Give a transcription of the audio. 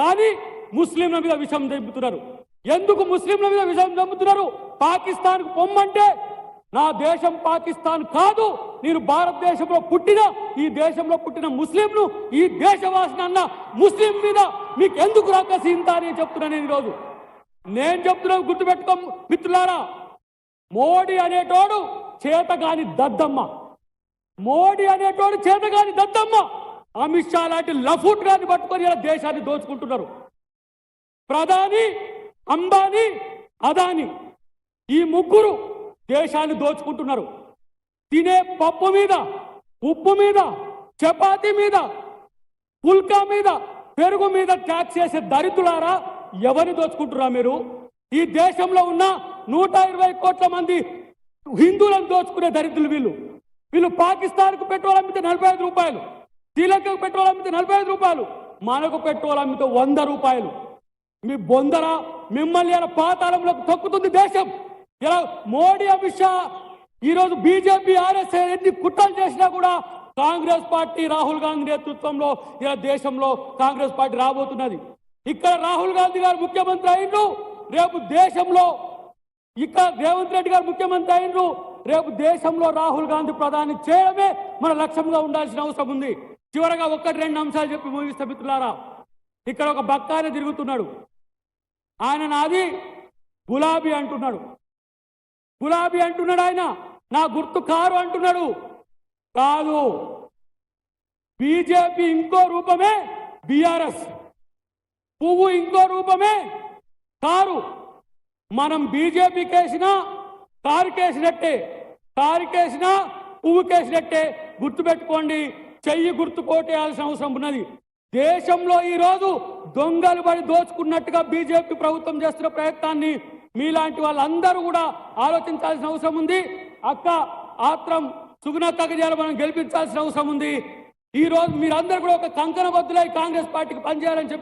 కానీ ముస్లింల మీద విషం దింపుతున్నారు. ఎందుకు ముస్లింల మీద విషం దింపుతున్నారు? పాకిస్తాన్కు పొమ్మంటే నా దేశం పాకిస్తాన్ కాదు నేను భారతదేశంలో పుట్టిన ఈ దేశంలో పుట్టిన ముస్లింను ఈ దేశవాసిని అన్న ముస్లిం మీద మీకు ఎందుకు రాకసింత అని చెప్తున్నాను నేను ఈరోజు. నేను చెప్తున్నాను గుర్తుపెట్టుకో మిత్రులారా మోడీ అనేటోడు చేతగాని దద్దమ్మ. మోడీ అనేటోడు చేతగాని దద్దమ్మ. అమిత్ షా లాంటి లఫూట్ గారిని పట్టుకొని ఇలా దేశాన్ని దోచుకుంటున్నారు. ప్రధాని అంబానీ అదాని ఈ ముగ్గురు దేశాన్ని దోచుకుంటున్నారు. తినే పప్పు మీద ఉప్పు మీద చపాతీ మీద పుల్కా మీద పెరుగు మీద ట్యాక్స్ చేసే దరిద్రులారా ఎవరిని దోచుకుంటున్నారా మీరు? ఈ దేశంలో ఉన్న నూట ఇరవై కోట్ల మంది హిందువులను దోచుకునే దరిద్రులు వీళ్ళు. వీళ్ళు పాకిస్తాన్కు పెట్రోల్ అమ్మితే నలభై ఐదు రూపాయలు. శ్రీలంకకు పెట్రోల్ అమ్మితే నలభై ఐదు రూపాయలు మనకు పెట్రోల్ అమ్మితే వంద రూపాయలు. మీ బొందర మిమ్మల్ని ఇలా పాతాళంలోకి తొక్కుతుంది దేశం. ఇలా మోడీ అమిత్ షా ఈరోజు బీజేపీ ఆర్ఎస్ఐ ఎన్ని కుట్రలు చేసినా కూడా కాంగ్రెస్ పార్టీ రాహుల్ గాంధీ నేతృత్వంలో ఇలా దేశంలో కాంగ్రెస్ పార్టీ రాబోతున్నది. ఇక్కడ రాహుల్ గాంధీ గారు ముఖ్యమంత్రి అయినరు రేపు దేశంలో ఇక్కడ రేవంత్ రెడ్డి గారు ముఖ్యమంత్రి అయినరు రేపు దేశంలో రాహుల్ గాంధీ ప్రధాని చేయడమే మన లక్ష్యంగా ఉండాల్సిన అవసరం ఉంది. చివరగా ఒక్కటి రెండు అంశాలు చెప్పి ముగిస్తా మిత్రులారా. ఇక్కడ ఒక బక్కాన తిరుగుతున్నాడు. ఆయన నాది గులాబీ అంటున్నాడు. గులాబీ అంటున్నాడు ఆయన. నా గుర్తు కారు అంటున్నాడు. కాదు. బీజేపీ ఇంకో రూపమే బీఆర్ఎస్. పువ్వు ఇంకో రూపమే కారు. మనం బీజేపీ కేసిన కారు కేసినట్టే. కారు కారుకేసినట్టే పువ్వు కేసినట్టే. గుర్తుపెట్టుకోండి. చెయ్యి గుర్తు కోటేయాల్సిన అవసరం ఉన్నది. దేశంలో ఈ రోజు దొంగలు పడి దోచుకున్నట్టుగా బీజేపీ ప్రభుత్వం చేస్తున్న ప్రయత్నాన్ని మీలాంటి వాళ్ళందరూ కూడా ఆలోచించాల్సిన అవసరం ఉంది. అక్క ఆత్రం సుగుణత్తకు చేయాలి మనం గెలిపించాల్సిన అవసరం ఉంది. ఈ రోజు మీరందరూ కూడా ఒక కంకణ బద్దులై కాంగ్రెస్ పార్టీకి పనిచేయాలని చెప్పి